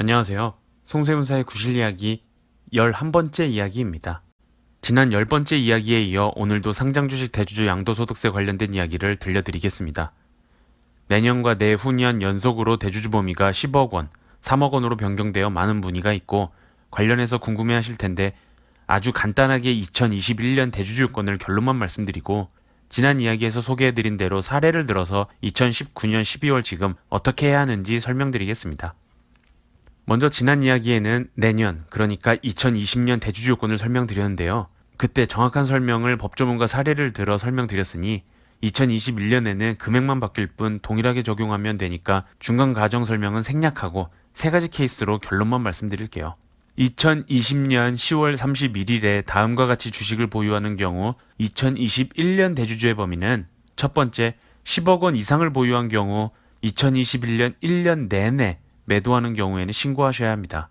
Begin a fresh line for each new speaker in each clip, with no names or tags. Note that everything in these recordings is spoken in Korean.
안녕하세요. 송세훈사의 구실 이야기 11번째 이야기입니다. 지난 10번째 이야기에 이어 오늘도 상장 주식 대주주 양도소득세 관련된 이야기를 들려드리겠습니다. 내년과 내후년 연속으로 대주주 범위가 10억 원, 3억 원으로 변경되어 많은 문의가 있고 관련해서 궁금해 하실 텐데 아주 간단하게 2021년 대주주 요건을 결론만 말씀드리고 지난 이야기에서 소개해드린 대로 사례를 들어서 2019년 12월 지금 어떻게 해야 하는지 설명드리겠습니다. 먼저 지난 이야기에는 내년, 그러니까 2020년 대주주 요건을 설명드렸는데요. 그때 정확한 설명을 법조문과 사례를 들어 설명드렸으니 2021년에는 금액만 바뀔 뿐 동일하게 적용하면 되니까 중간 과정 설명은 생략하고 세 가지 케이스로 결론만 말씀드릴게요. 2020년 10월 31일에 다음과 같이 주식을 보유하는 경우 2021년 대주주의 범위는 첫 번째 10억 원 이상을 보유한 경우 2021년 1년 내내 매도하는 경우에는 신고하셔야 합니다.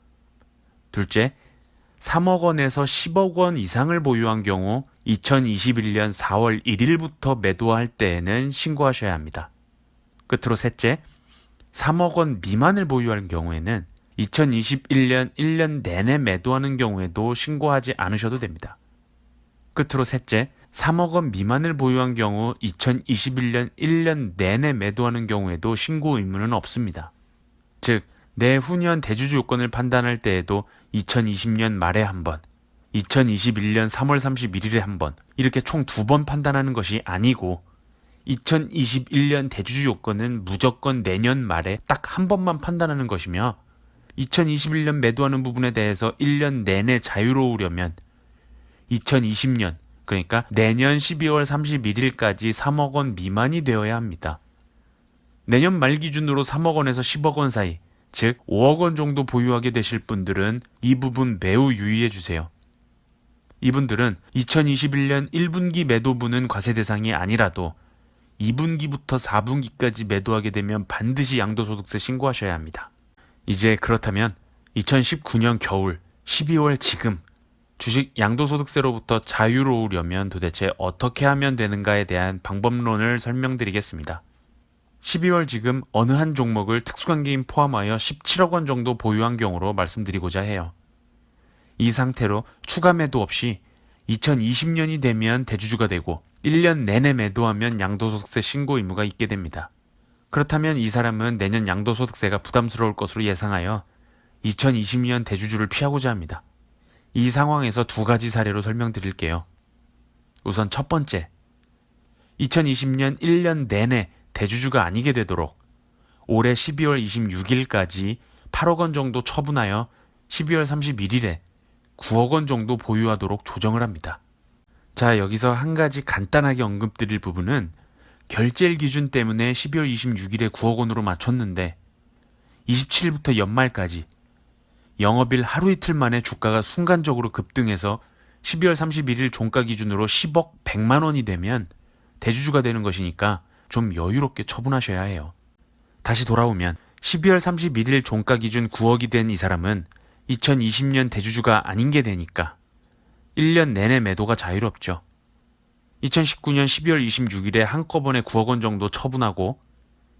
둘째, 3억 원에서 10억 원 이상을 보유한 경우 2021년 4월 1일부터 매도할 때에는 신고하셔야 합니다. 끝으로 셋째, 3억 원 미만을 보유할 경우에는 2021년 1년 내내 매도하는 경우에도 신고하지 않으셔도 됩니다. 끝으로 셋째, 3억 원 미만을 보유한 경우 2021년 1년 내내 매도하는 경우에도 신고 의무는 없습니다. 즉, 내후년 대주주 요건을 판단할 때에도 2020년 말에 한 번, 2021년 3월 31일에 한 번, 이렇게 총 두 번 판단하는 것이 아니고 2021년 대주주 요건은 무조건 내년 말에 딱 한 번만 판단하는 것이며 2021년 매도하는 부분에 대해서 1년 내내 자유로우려면 2020년 그러니까 내년 12월 31일까지 3억 원 미만이 되어야 합니다. 내년 말 기준으로 3억 원에서 10억 원 사이, 즉 5억 원 정도 보유하게 되실 분들은 이 부분 매우 유의해 주세요. 이분들은 2021년 1분기 매도분은 과세 대상이 아니라도 2분기부터 4분기까지 매도하게 되면 반드시 양도소득세 신고하셔야 합니다. 이제 그렇다면 2019년 겨울, 12월 지금 주식 양도소득세로부터 자유로우려면 도대체 어떻게 하면 되는가에 대한 방법론을 설명드리겠습니다. 12월 지금 어느 한 종목을 특수관계인 포함하여 17억 원 정도 보유한 경우로 말씀드리고자 해요. 이 상태로 추가 매도 없이 2020년이 되면 대주주가 되고 1년 내내 매도하면 양도소득세 신고 의무가 있게 됩니다. 그렇다면 이 사람은 내년 양도소득세가 부담스러울 것으로 예상하여 2020년 대주주를 피하고자 합니다. 이 상황에서 두 가지 사례로 설명드릴게요. 우선 첫 번째. 2020년 1년 내내 대주주가 아니게 되도록 올해 12월 26일까지 8억 원 정도 처분하여 12월 31일에 9억 원 정도 보유하도록 조정을 합니다. 자, 여기서 한 가지 간단하게 언급드릴 부분은 결제일 기준 때문에 12월 26일에 9억 원으로 맞췄는데 27일부터 연말까지 영업일 하루 이틀 만에 주가가 순간적으로 급등해서 12월 31일 종가 기준으로 10억 100만 원이 되면 대주주가 되는 것이니까 좀 여유롭게 처분하셔야 해요. 다시 돌아오면 12월 31일 종가 기준 9억이 된 이 사람은 2020년 대주주가 아닌 게 되니까 1년 내내 매도가 자유롭죠. 2019년 12월 26일에 한꺼번에 9억 원 정도 처분하고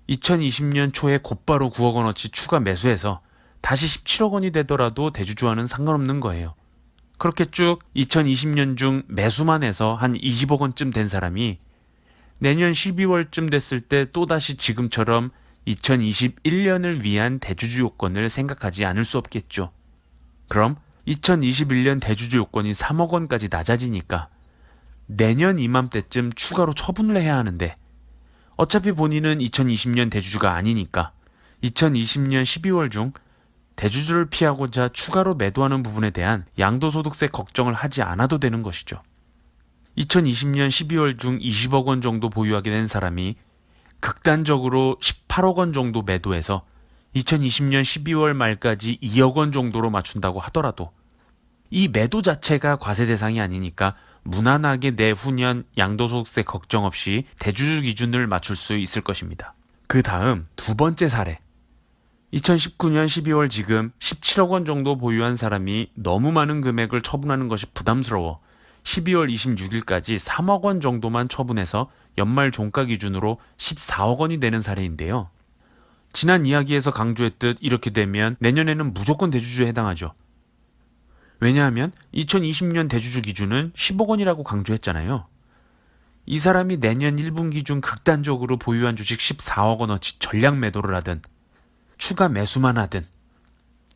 2020년 초에 곧바로 9억 원어치 추가 매수해서 다시 17억 원이 되더라도 대주주와는 상관없는 거예요. 그렇게 쭉 2020년 중 매수만 해서 한 20억 원쯤 된 사람이 내년 12월쯤 됐을 때 또다시 지금처럼 2021년을 위한 대주주 요건을 생각하지 않을 수 없겠죠. 그럼 2021년 대주주 요건이 3억 원까지 낮아지니까 내년 이맘때쯤 추가로 처분을 해야 하는데 어차피 본인은 2020년 대주주가 아니니까 2020년 12월 중 대주주를 피하고자 추가로 매도하는 부분에 대한 양도소득세 걱정을 하지 않아도 되는 것이죠. 2020년 12월 중 20억 원 정도 보유하게 된 사람이 극단적으로 18억 원 정도 매도해서 2020년 12월 말까지 2억 원 정도로 맞춘다고 하더라도 이 매도 자체가 과세 대상이 아니니까 무난하게 내후년 양도소득세 걱정 없이 대주주 기준을 맞출 수 있을 것입니다. 그 다음 두 번째 사례. 2019년 12월 지금 17억 원 정도 보유한 사람이 너무 많은 금액을 처분하는 것이 부담스러워 12월 26일까지 3억 원 정도만 처분해서 연말 종가 기준으로 14억 원이 되는 사례인데요. 지난 이야기에서 강조했듯 이렇게 되면 내년에는 무조건 대주주에 해당하죠. 왜냐하면 2020년 대주주 기준은 10억 원이라고 강조했잖아요. 이 사람이 내년 1분기 중 극단적으로 보유한 주식 14억 원어치 전량 매도를 하든 추가 매수만 하든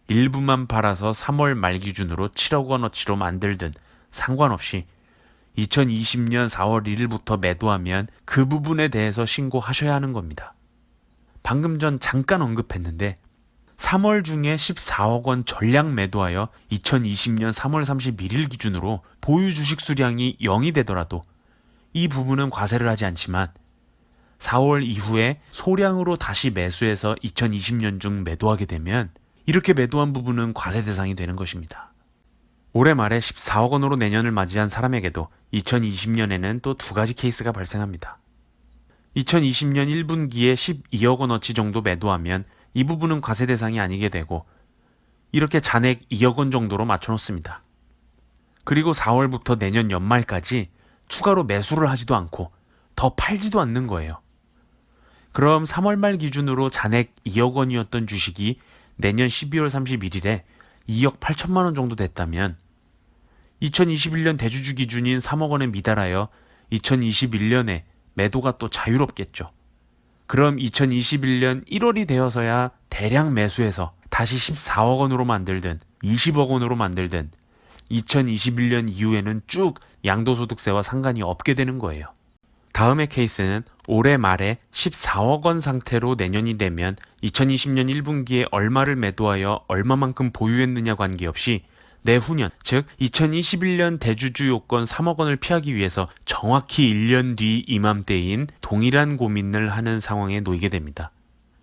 일부만 팔아서 3월 말 기준으로 7억 원어치로 만들든 상관없이 2020년 4월 1일부터 매도하면 그 부분에 대해서 신고하셔야 하는 겁니다. 방금 전 잠깐 언급했는데 3월 중에 14억 원 전량 매도하여 2020년 3월 31일 기준으로 보유 주식 수량이 0이 되더라도 이 부분은 과세를 하지 않지만 4월 이후에 소량으로 다시 매수해서 2020년 중 매도하게 되면 이렇게 매도한 부분은 과세 대상이 되는 것입니다. 올해 말에 14억 원으로 내년을 맞이한 사람에게도 2020년에는 또 두 가지 케이스가 발생합니다. 2020년 1분기에 12억 원어치 정도 매도하면 이 부분은 과세 대상이 아니게 되고 이렇게 잔액 2억 원 정도로 맞춰놓습니다. 그리고 4월부터 내년 연말까지 추가로 매수를 하지도 않고 더 팔지도 않는 거예요. 그럼 3월 말 기준으로 잔액 2억 원이었던 주식이 내년 12월 31일에 2억 8천만 원 정도 됐다면 2021년 대주주 기준인 3억 원에 미달하여 2021년에 매도가 또 자유롭겠죠. 그럼 2021년 1월이 되어서야 대량 매수해서 다시 14억 원으로 만들든 20억 원으로 만들든 2021년 이후에는 쭉 양도소득세와 상관이 없게 되는 거예요. 다음의 케이스는 올해 말에 14억 원 상태로 내년이 되면 2020년 1분기에 얼마를 매도하여 얼마만큼 보유했느냐 관계없이 내후년, 즉 2021년 대주주 요건 3억 원을 피하기 위해서 정확히 1년 뒤 이맘때인 동일한 고민을 하는 상황에 놓이게 됩니다.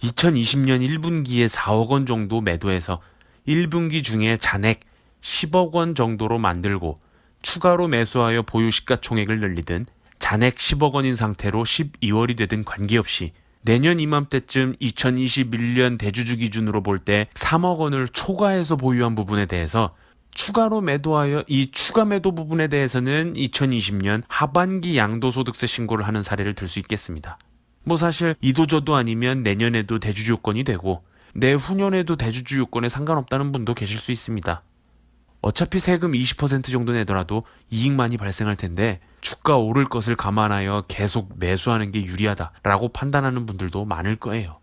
2020년 1분기에 4억 원 정도 매도해서 1분기 중에 잔액 10억 원 정도로 만들고 추가로 매수하여 보유 시가총액을 늘리든 잔액 10억 원인 상태로 12월이 되든 관계없이 내년 이맘때쯤 2021년 대주주 기준으로 볼 때 3억 원을 초과해서 보유한 부분에 대해서 추가로 매도하여 이 추가 매도 부분에 대해서는 2020년 하반기 양도소득세 신고를 하는 사례를 들 수 있겠습니다. 뭐 사실 이도저도 아니면 내년에도 대주주 요건이 되고 내후년에도 대주주 요건에 상관없다는 분도 계실 수 있습니다. 어차피 세금 20% 정도 내더라도 이익만이 발생할 텐데 주가 오를 것을 감안하여 계속 매수하는 게 유리하다라고 판단하는 분들도 많을 거예요.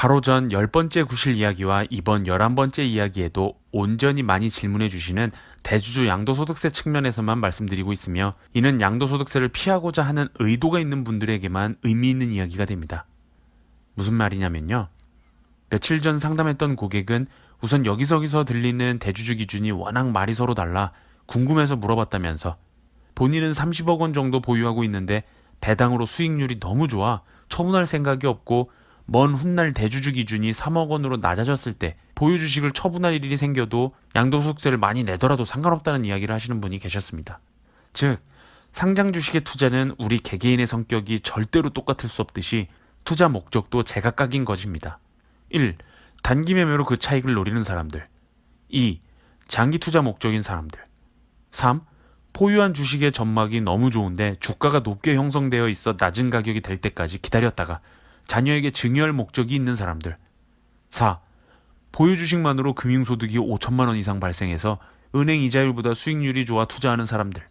바로 전 열번째 구실 이야기와 이번 열한 번째 이야기에도 온전히 많이 질문해 주시는 대주주 양도소득세 측면에서만 말씀드리고 있으며 이는 양도소득세를 피하고자 하는 의도가 있는 분들에게만 의미 있는 이야기가 됩니다. 무슨 말이냐면요. 며칠 전 상담했던 고객은 우선 여기저기서 들리는 대주주 기준이 워낙 말이 서로 달라 궁금해서 물어봤다면서 본인은 30억 원 정도 보유하고 있는데 배당으로 수익률이 너무 좋아 처분할 생각이 없고 먼 훗날 대주주 기준이 3억 원으로 낮아졌을 때 보유 주식을 처분할 일이 생겨도 양도소득세를 많이 내더라도 상관없다는 이야기를 하시는 분이 계셨습니다. 즉 상장 주식의 투자는 우리 개개인의 성격이 절대로 똑같을 수 없듯이 투자 목적도 제각각인 것입니다. 1. 단기 매매로 그 차익을 노리는 사람들. 2. 장기 투자 목적인 사람들. 3. 포유한 주식의 전망이 너무 좋은데 주가가 높게 형성되어 있어 낮은 가격이 될 때까지 기다렸다가 자녀에게 증여할 목적이 있는 사람들. 4. 보유 주식만으로 금융소득이 5천만 원 이상 발생해서 은행 이자율보다 수익률이 좋아 투자하는 사람들.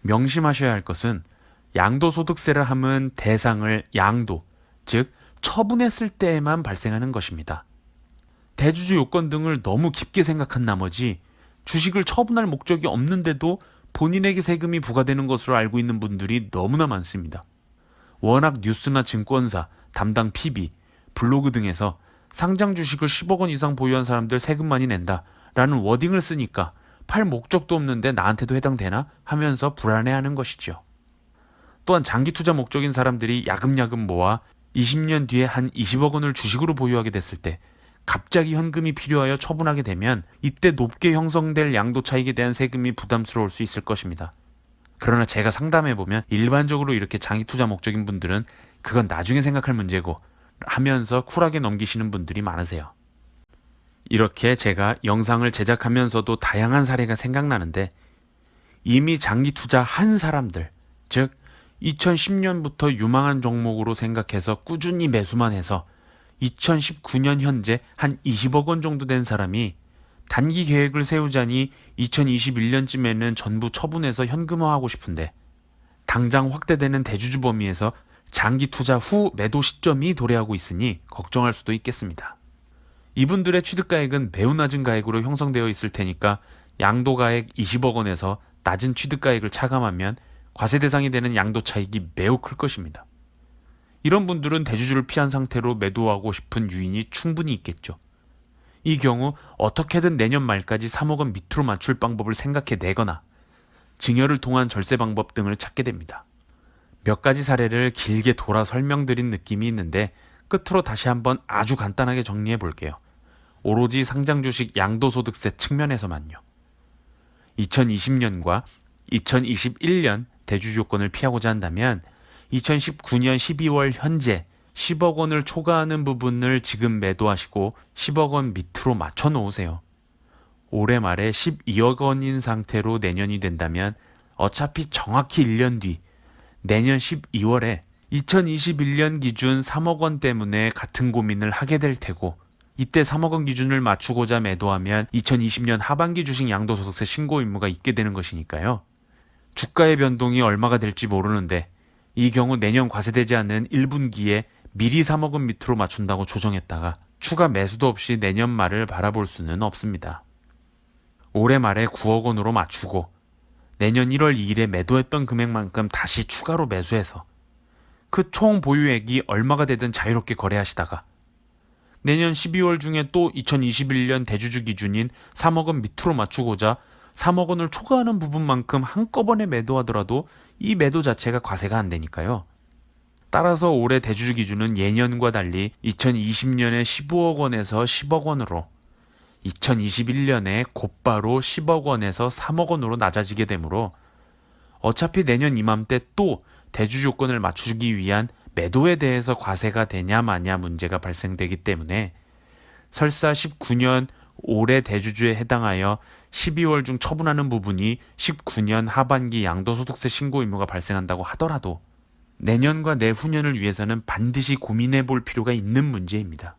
명심하셔야 할 것은 양도소득세를 하면 대상을 양도, 즉 처분했을 때에만 발생하는 것입니다. 대주주 요건 등을 너무 깊게 생각한 나머지 주식을 처분할 목적이 없는데도 본인에게 세금이 부과되는 것으로 알고 있는 분들이 너무나 많습니다. 워낙 뉴스나 증권사, 담당 PB, 블로그 등에서 상장 주식을 10억 원 이상 보유한 사람들 세금 많이 낸다 라는 워딩을 쓰니까 팔 목적도 없는데 나한테도 해당되나 하면서 불안해하는 것이죠. 또한 장기 투자 목적인 사람들이 야금야금 모아 20년 뒤에 한 20억 원을 주식으로 보유하게 됐을 때 갑자기 현금이 필요하여 처분하게 되면 이때 높게 형성될 양도 차익에 대한 세금이 부담스러울 수 있을 것입니다. 그러나 제가 상담해 보면 일반적으로 이렇게 장기 투자 목적인 분들은 그건 나중에 생각할 문제고 하면서 쿨하게 넘기시는 분들이 많으세요. 이렇게 제가 영상을 제작하면서도 다양한 사례가 생각나는데 이미 장기 투자 한 사람들, 즉 2010년부터 유망한 종목으로 생각해서 꾸준히 매수만 해서 2019년 현재 한 20억 원 정도 된 사람이 단기 계획을 세우자니 2021년쯤에는 전부 처분해서 현금화하고 싶은데 당장 확대되는 대주주 범위에서 장기 투자 후 매도 시점이 도래하고 있으니 걱정할 수도 있겠습니다. 이분들의 취득가액은 매우 낮은 가액으로 형성되어 있을 테니까 양도가액 20억 원에서 낮은 취득가액을 차감하면 과세 대상이 되는 양도 차익이 매우 클 것입니다. 이런 분들은 대주주를 피한 상태로 매도하고 싶은 유인이 충분히 있겠죠. 이 경우 어떻게든 내년 말까지 3억 원 밑으로 맞출 방법을 생각해 내거나 증여를 통한 절세 방법 등을 찾게 됩니다. 몇 가지 사례를 길게 돌아 설명드린 느낌이 있는데 끝으로 다시 한번 아주 간단하게 정리해 볼게요. 오로지 상장 주식 양도소득세 측면에서만요. 2020년과 2021년 대주주 요건을 피하고자 한다면 2019년 12월 현재 10억 원을 초과하는 부분을 지금 매도하시고 10억 원 밑으로 맞춰 놓으세요. 올해 말에 12억 원인 상태로 내년이 된다면 어차피 정확히 1년 뒤 내년 12월에 2021년 기준 3억 원 때문에 같은 고민을 하게 될 테고 이때 3억 원 기준을 맞추고자 매도하면 2020년 하반기 주식 양도소득세 신고 의무가 있게 되는 것이니까요. 주가의 변동이 얼마가 될지 모르는데 이 경우 내년 과세되지 않는 1분기에 미리 3억 원 밑으로 맞춘다고 조정했다가 추가 매수도 없이 내년 말을 바라볼 수는 없습니다. 올해 말에 9억 원으로 맞추고 내년 1월 2일에 매도했던 금액만큼 다시 추가로 매수해서 그 총 보유액이 얼마가 되든 자유롭게 거래하시다가 내년 12월 중에 또 2021년 대주주 기준인 3억 원 밑으로 맞추고자 3억 원을 초과하는 부분만큼 한꺼번에 매도하더라도 이 매도 자체가 과세가 안 되니까요. 따라서 올해 대주주 기준은 예년과 달리 2020년에 15억 원에서 10억 원으로 2021년에 곧바로 10억 원에서 3억 원으로 낮아지게 되므로 어차피 내년 이맘때 또 대주주 요건을 맞추기 위한 매도에 대해서 과세가 되냐 마냐 문제가 발생되기 때문에 설사 19년 올해 대주주에 해당하여 12월 중 처분하는 부분이 19년 하반기 양도소득세 신고 의무가 발생한다고 하더라도 내년과 내후년을 위해서는 반드시 고민해 볼 필요가 있는 문제입니다.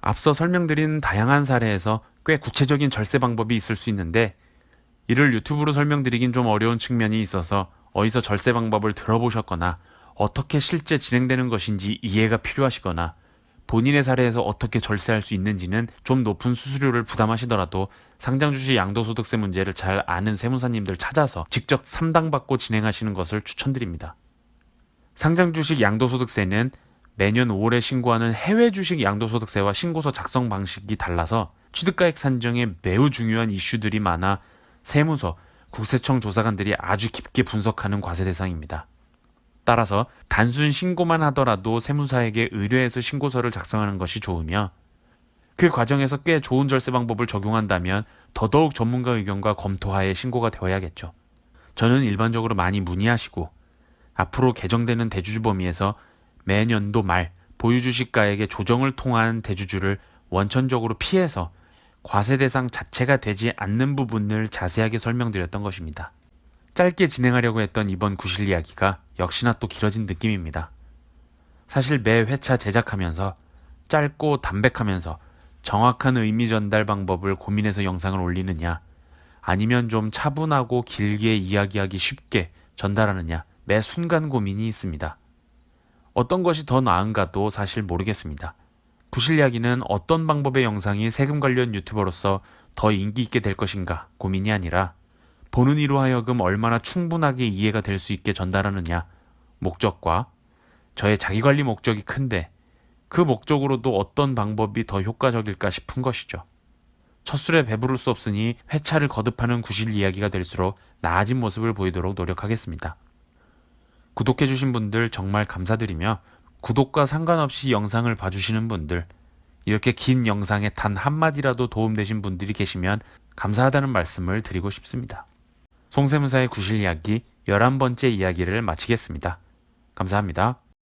앞서 설명드린 다양한 사례에서 꽤 구체적인 절세 방법이 있을 수 있는데 이를 유튜브로 설명드리긴 좀 어려운 측면이 있어서 어디서 절세 방법을 들어보셨거나 어떻게 실제 진행되는 것인지 이해가 필요하시거나 본인의 사례에서 어떻게 절세할 수 있는지는 좀 높은 수수료를 부담하시더라도 상장 주식 양도소득세 문제를 잘 아는 세무사님들 찾아서 직접 상담받고 진행하시는 것을 추천드립니다. 상장 주식 양도소득세는 매년 5월에 신고하는 해외 주식 양도소득세와 신고서 작성 방식이 달라서 취득가액 산정에 매우 중요한 이슈들이 많아 세무서, 국세청 조사관들이 아주 깊게 분석하는 과세 대상입니다. 따라서 단순 신고만 하더라도 세무사에게 의뢰해서 신고서를 작성하는 것이 좋으며 그 과정에서 꽤 좋은 절세 방법을 적용한다면 더더욱 전문가 의견과 검토하에 신고가 되어야겠죠. 저는 일반적으로 많이 문의하시고 앞으로 개정되는 대주주 범위에서 매년도 말 보유주식가액의 조정을 통한 대주주를 원천적으로 피해서 과세 대상 자체가 되지 않는 부분을 자세하게 설명드렸던 것입니다. 짧게 진행하려고 했던 이번 구실 이야기가 역시나 또 길어진 느낌입니다. 사실 매 회차 제작하면서 짧고 담백하면서 정확한 의미 전달 방법을 고민해서 영상을 올리느냐 아니면 좀 차분하고 길게 이야기하기 쉽게 전달하느냐 매 순간 고민이 있습니다. 어떤 것이 더 나은가도 사실 모르겠습니다. 구실 이야기는 어떤 방법의 영상이 세금 관련 유튜버로서 더 인기 있게 될 것인가 고민이 아니라 보는 이로 하여금 얼마나 충분하게 이해가 될 수 있게 전달하느냐 목적과 저의 자기관리 목적이 큰데 그 목적으로도 어떤 방법이 더 효과적일까 싶은 것이죠. 첫 술에 배부를 수 없으니 회차를 거듭하는 구실 이야기가 될수록 나아진 모습을 보이도록 노력하겠습니다. 구독해주신 분들 정말 감사드리며 구독과 상관없이 영상을 봐주시는 분들 이렇게 긴 영상에 단 한마디라도 도움되신 분들이 계시면 감사하다는 말씀을 드리고 싶습니다. 송세무사의 구실 이야기 11번째 이야기를 마치겠습니다. 감사합니다.